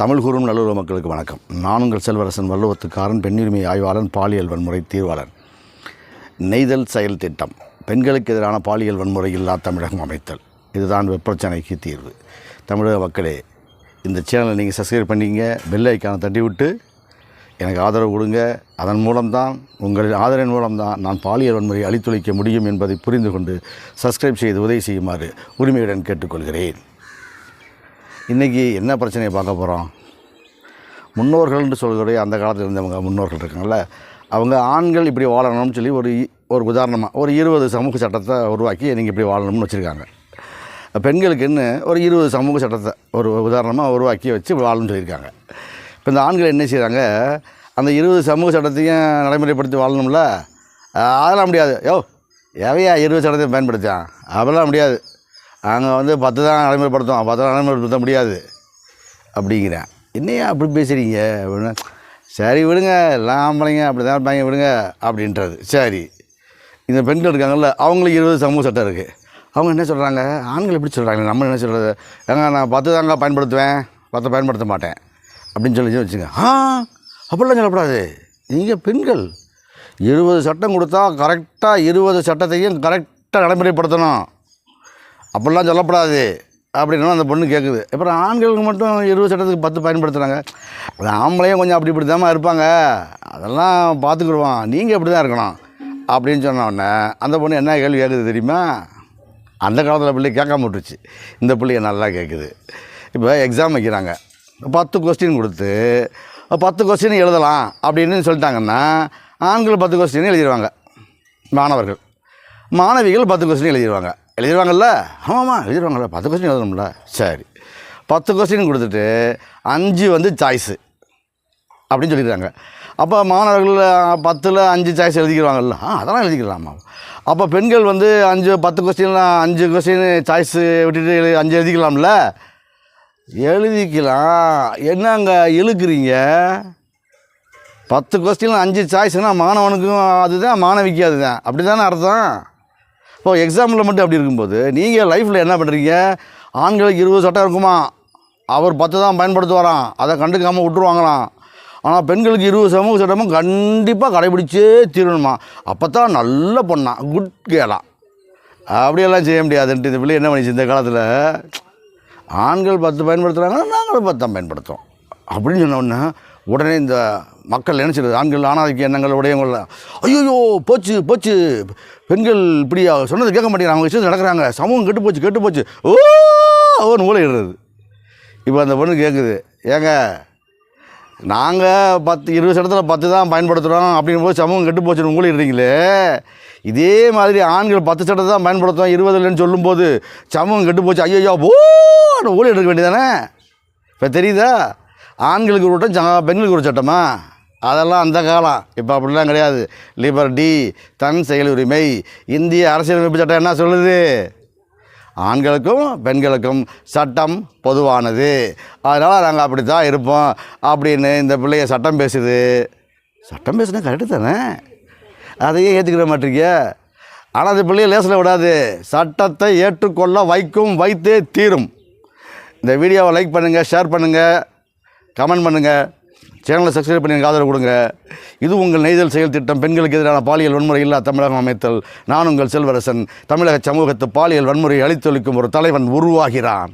தமிழ் கூறும் நல்லுறவு மக்களுக்கு வணக்கம். நான் உங்கள் செல்வரசன் வள்ளுவத்துக்காரன் பெண்ணுரிமை ஆய்வாளன் பாலியல் வன்முறை தீர்வாளன். நெய்தல் செயல் திட்டம். பெண்களுக்கு எதிரான பாலியல் வன்முறை இல்லா தமிழகம் அமைத்தல். இதுதான் வெப்பிரச்சனைக்கு தீர்வு. தமிழக மக்களே இந்த சேனலை நீங்கள் சப்ஸ்கிரைப் பண்ணிங்க பெல் ஐக்கானை தட்டி விட்டு எனக்கு ஆதரவு கொடுங்க. அதன் மூலம்தான் உங்கள் ஆதரவின் மூலம்தான் நான் பாலியல் வன்முறையை அழித்தொழிக்க முடியும் என்பதை புரிந்து கொண்டு சப்ஸ்கிரைப் செய்து உதவி செய்யுமாறு உரிமையுடன் கேட்டுக்கொள்கிறேன். இன்றைக்கி என்ன பிரச்சனையை பார்க்க போகிறோம் முன்னோர்கள்னு சொல்லக்கூடிய அந்த காலத்தில் இருந்தவங்க முன்னோர்கள் இருக்காங்கல்ல அவங்க ஆண்கள் இப்படி வாழணும்னு சொல்லி ஒரு இ- ஒரு உதாரணமாக ஒரு இருபது சமூக சட்டத்தை உருவாக்கி நீங்கள் இப்படி வாழணும்னு வச்சுருக்காங்க. பெண்களுக்கு என்ன ஒரு இருபது சமூக சட்டத்தை ஒரு உதாரணமாக உருவாக்கி வச்சு வாழணும்னு சொல்லியிருக்காங்க. இப்போ இந்த ஆண்கள் என்ன செய்கிறாங்க அந்த இருபது சமூக சட்டத்தையும் நடைமுறைப்படுத்தி வாழணும்ல? அதெல்லாம் முடியாது. யோ எவையா இருபது சட்டத்தையும் பயன்படுத்தான் அதெல்லாம் முடியாது. நாங்கள் வந்து பத்து தான் நடைமுறைப்படுத்தோம். பத்து தான் நடைமுறைப்படுத்த முடியாது. அப்படிங்கிறேன். என்னையா அப்படி பேசுகிறீங்க அப்படின்னா சரி விடுங்க எல்லாம் ஆம்பளைங்க அப்படி தான் இருப்பாங்க விடுங்க அப்படின்றது. சரி. இந்த பெண்கள் இருக்காங்கல்ல அவங்களுக்கு இருபது சமூக சட்டம் இருக்குது அவங்க என்ன சொல்கிறாங்க ஆண்கள் எப்படி சொல்கிறாங்க நம்ம என்ன சொல்கிறது ஏங்க நான் பத்து தாங்க பயன்படுத்துவேன். பத்தை பயன்படுத்த மாட்டேன். அப்படின்னு சொல்லி வச்சுங்க. ஆ அப்படிலாம் சொல்லக்கூடாது. நீங்கள் பெண்கள் இருபது சட்டம் கொடுத்தா கரெக்டாக இருபது சட்டத்தையும் கரெக்டாக நடைமுறைப்படுத்தணும். அப்படிலாம் சொல்லப்படாது அப்படின்னு அந்த பொண்ணு கேட்குது அப்புறம் ஆண்களுக்கு மட்டும் இருபது சட்டத்துக்கு பத்து பயன்படுத்துகிறாங்க அது ஆம்பளையும் கொஞ்சம் அப்படி இப்படி தான் இருப்பாங்க. அதெல்லாம் பார்த்துக்குருவான் நீங்கள் இப்படி தான் இருக்கணும் அப்படின்னு சொன்ன உடனே அந்த பொண்ணு என்ன கேள்வி கேட்குது தெரியுமா? அந்த காலத்தில் பிள்ளை கேட்காம விட்டுருச்சு. இந்த பிள்ளைய நல்லா கேட்குது இப்போ எக்ஸாம் வைக்கிறாங்க. பத்து கொஸ்டின் கொடுத்து பத்து கொஸ்டின் எழுதலாம் அப்படின்னு சொல்லிட்டாங்கன்னா ஆண்கள் பத்து கொஸ்டின் எழுதிடுவாங்க மாணவர்கள். மாணவிகள் பத்து கொஸ்டின் எழுதிடுவாங்க எழுதிடுவாங்கள்ல ஆமாம்மா எழுதிடுவாங்கள்ல பத்து கொஸ்டின் எழுதணும்ல. சரி. பத்து கொஸ்டின் கொடுத்துட்டு அஞ்சு வந்து சாய்ஸு அப்படின்னு சொல்லிடுறாங்க அப்போ மாணவர்கள் பத்தில் அஞ்சு சாய்ஸ் எழுதிக்கிறாங்கல்ல. ஆ அதெல்லாம் எழுதிக்கலாமா? அப்போ பெண்கள் வந்து அஞ்சு பத்து கொஸ்டின்லாம் அஞ்சு கொஸ்டின் சாய்ஸு விட்டுட்டு எழு- அஞ்சு எழுதிக்கலாம்ல. எழுதிக்கலாம். என்னங்க இழுக்கிறீங்க? பத்து கொஸ்டின் அஞ்சு சாய்ஸ்னால் மாணவனுக்கும் அதுதான் மாணவிக்கு அதுதான். அப்படி தானே அர்த்தம்? இப்போ எக்ஸாம்பிள் மட்டும் அப்படி இருக்கும்போது நீங்கள் லைஃப்பில் என்ன பண்ணுறீங்க ஆண்களுக்கு இருபது சட்டம் இருக்குமா? அவர் பத்து தான் பயன்படுத்துவாராம். அதை கண்டுக்காமல் விட்டுருவாங்களாம். ஆனால் பெண்களுக்கு இருபது சமூக சட்டமும் கண்டிப்பாக கடைபிடிச்சே தீரணுமா? அப்போ தான் நல்ல பொண்ணா குட் கேளா அப்படியெல்லாம் செய்ய முடியாதுன்ட்டு இந்த பிள்ளை என்ன பண்ணிச்சு? இந்த காலத்தில் ஆண்கள் பத்து பயன்படுத்துகிறாங்கன்னா நாங்களும் பத்து தான் பயன்படுத்தோம் அப்படின்னு சொன்ன உடனே இந்த மக்கள் நினச்சிடுது ஆண்கள் ஆணாதிக்க எண்ணங்கள் உடையவங்கள ஐயோ போச்சு போச்சு. பெண்கள் இப்படியா சொன்னது கேட்க மாட்டேங்கிறாங்க. அவங்க விஷயத்தில் நடக்கிறாங்க. சமூகம் கெட்டு போச்சு கெட்டு போச்சு. ஓ ஒரு இப்போ அந்த பொண்ணு கேட்குது ஏங்க நாங்கள் பத்து இருபது இடத்துல பத்து தான் பயன்படுத்துகிறோம் அப்படிங்கும் போது சமூகம் கெட்டு போச்சுன்னு உங்களிடுறீங்களே இதே மாதிரி ஆண்கள் பத்து சட்டத்தை தான் பயன்படுத்துவோம் இருபது இல்லைன்னு சொல்லும்போது சமூகம் கெட்டு போச்சு. ஐயோ ஓன்னு ஊழியர் எடுக்க வேண்டியதானே? இப்போ தெரியுதா? ஆண்களுக்கு ஒரு சட்டம் பெண்களுக்கு ஒரு சட்டமா? அதெல்லாம் அந்த காலம். இப்போ அப்படிலாம் கிடையாது. லிபர்டி தன் செயல் உரிமை. இந்திய அரசியலமைப்பு சட்டம் என்ன சொல்லுது? ஆண்களுக்கும் பெண்களுக்கும் சட்டம் பொதுவானது. அதனால் நாங்கள் அப்படி தான் இருப்போம். அப்படின்னு இந்த பிள்ளைய சட்டம் பேசுது. சட்டம் பேசுனா கரெக்டு தானே? அதையே ஏற்றுக்கிற மாட்டீங்க. ஆனால் அந்த பிள்ளைய லேசில் விடாது. சட்டத்தை ஏற்றுக்கொள்ள வைக்கும் வைத்தே தீரும். இந்த வீடியோவை லைக் பண்ணுங்கள் ஷேர் பண்ணுங்கள் கமெண்ட் பண்ணுங்கள் சேனலை சப்ஸ்கிரைப் பண்ணி எனக்கு ஆதரவு கொடுங்க. இது உங்கள் நெய்தல் செயல் திட்டம். பெண்களுக்கு எதிரான பாலியல் வன்முறை இல்லா தமிழகம் அமைத்தல். நான் உங்கள் செல்வரசன். தமிழக சமூகத்து பாலியல் வன்முறை அழித்தொழிக்கும் ஒரு தலைவன் உருவாகிறான்.